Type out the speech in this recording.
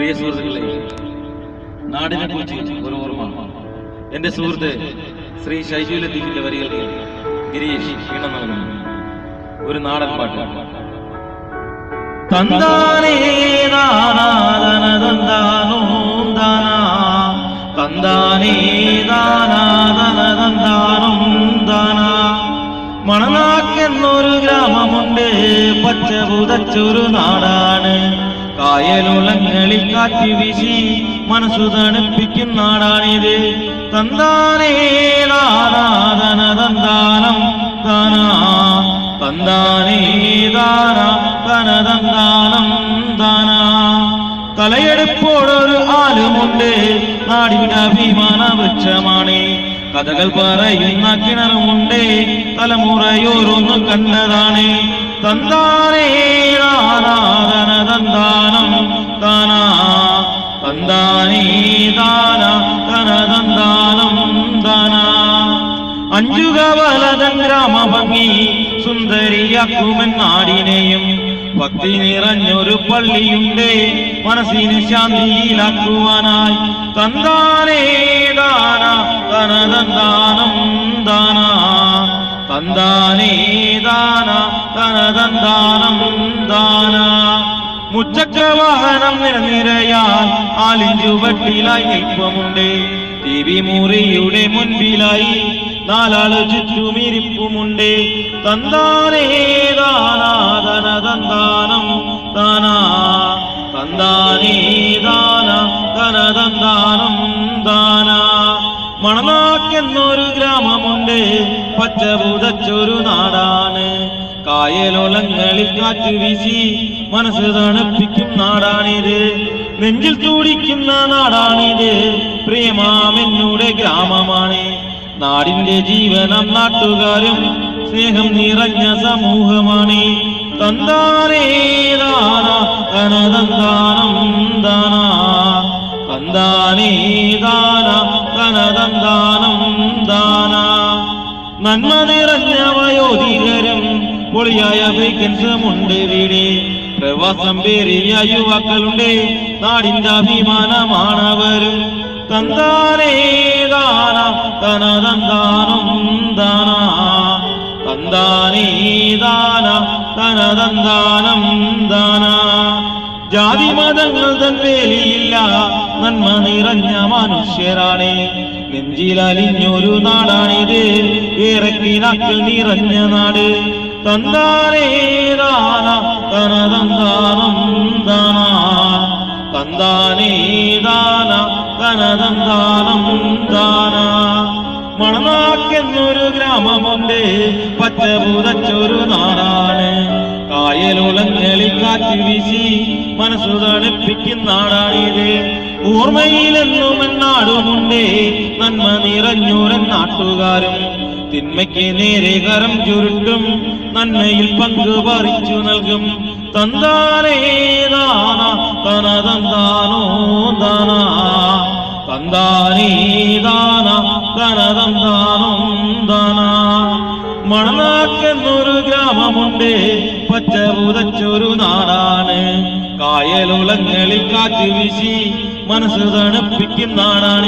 പ്രിയ സുഹൃത്തുക്കളെ നാടിനെ കുറിച്ച് ഒരു ഓർമ്മ. എന്റെ സുഹൃത്ത് ശ്രീ ഷൈജു വരികൾ ഗിരീഷ് ഈണം നൽകുന്നു ഒരു നാടൻ പാട്ട്. മണനാക്കെന്നൊരു ഗ്രാമമുണ്ട് പച്ച പുതച്ചൊരു നാടാണ്. കായലുളങ്ങളിൽ കാറ്റ് വീശി മനസ്സു തണുപ്പിക്കും നാടാണിത്. തന്താനേ ദാനാദന തന്താനം ദാനാ തന്താനേതാര തനതന്താനം ദാന തലയെടുപ്പോടൊരു ആലുമുണ്ട്. നാടിന്റെ അഭിമാന വൃക്ഷമാണ്. കഥകൾ പറയുന്ന കിണറുമുണ്ട്. തലമുറയോരൊന്ന് കണ്ടതാണ്. തന്താനേ അഞ്ചുക വലതൻ ഗ്രാമഭംഗി സുന്ദരിയാക്കുമൻ നാടിനെയും ഭക്തി നിറഞ്ഞൊരു പള്ളിയുണ്ട് മനസ്സിന് ശാന്തിയിലാക്കുവാനായി തന്താനേ ദാന തനതന്താനം ദാന. തന്താനേ ദാന ദാന. മുച്ചക്രവാഹനം നിരനിരയാൽ ആലിഞ്ചുവട്ടിലായി നിൽപ്പമുണ്ട്. ടി വി മുറിയുടെ മുൻപിലായി നാലാൾ ചുറ്റുമിരിപ്പുമുണ്ട്. തന്താനേ ദാനാദന തന്താനം ദാനാ തന്താനേ ദാന തനതന്താനം ദാന മണനാക്കെന്നൊരു ഗ്രാമമുണ്ട്. പച്ച പുതച്ചൊരു നാടാണ്. കായലോലങ്ങളിൽ കാറ്റ് വീശി മനസ്സ് തണുപ്പിക്കും നാടാണിത്. നെഞ്ചിൽ തുടിക്കുന്ന നാടാണിത്. പ്രേമാമെന്നുടെ ഗ്രാമമാണ്. നാടിന്റെ ജീവനം നാട്ടുകാരും സ്നേഹം നിറഞ്ഞ സമൂഹമാണ്. തന്താനേ ദാന തനതന്താനം ദാന തന്താനേ ദാന. തനതന്താനം ദാന. നന്മ നിറഞ്ഞ വയോധികരും പൊളിയായ വേക്കൻസുമുണ്ട് വീട്. പ്രവാസം പേരിയ യുവാക്കളുണ്ട്. നാടിന്റെ അഭിമാനമാണവരും. തന്താനേ ദാന തനതന്താനം ദാന തന്താനേ ദാന തനതന്താനം ദാന ജാതി മതങ്ങൾ തൻ നന്മ നിറഞ്ഞ മനുഷ്യരാണ്. നെഞ്ചിലലിഞ്ഞൊരു നാടാണിത് ഏറെ കിനാക്കൾ നിറഞ്ഞ നാട്. തന്താനേ ദാന ദാന തന്താനേ ദാന ദാന മണനാക്കെന്നൊരു ഗ്രാമമുണ്ട് പച്ച പുതച്ചൊരു നാടാണ്. കായലുളങ്ങളിൽ കാറ്റ് വീശി മനസ്സു തണുപ്പിക്കും നാടാണിത്. ഓർമ്മയിലെന്നും നാടുമുണ്ട് നന്മ നിറഞ്ഞൂരൻ നാട്ടുകാരും. തിന്മയ്ക്ക് നേരെ കരം ചുരുട്ടും നന്മയിൽ പങ്ക് പറിച്ചു നൽകും. തന്താനേ ദാന തന തന്താനേ ദാന തനതന്താനം ദാന മണനാക്കെന്നൊരു ഗ്രാമമുണ്ട് പച്ച പുതച്ചൊരു നാടാണ്. കായലുളങ്ങളിൽ കാറ്റ് വീശി മനസ്സ് തണുപ്പിക്കും നാടാണ്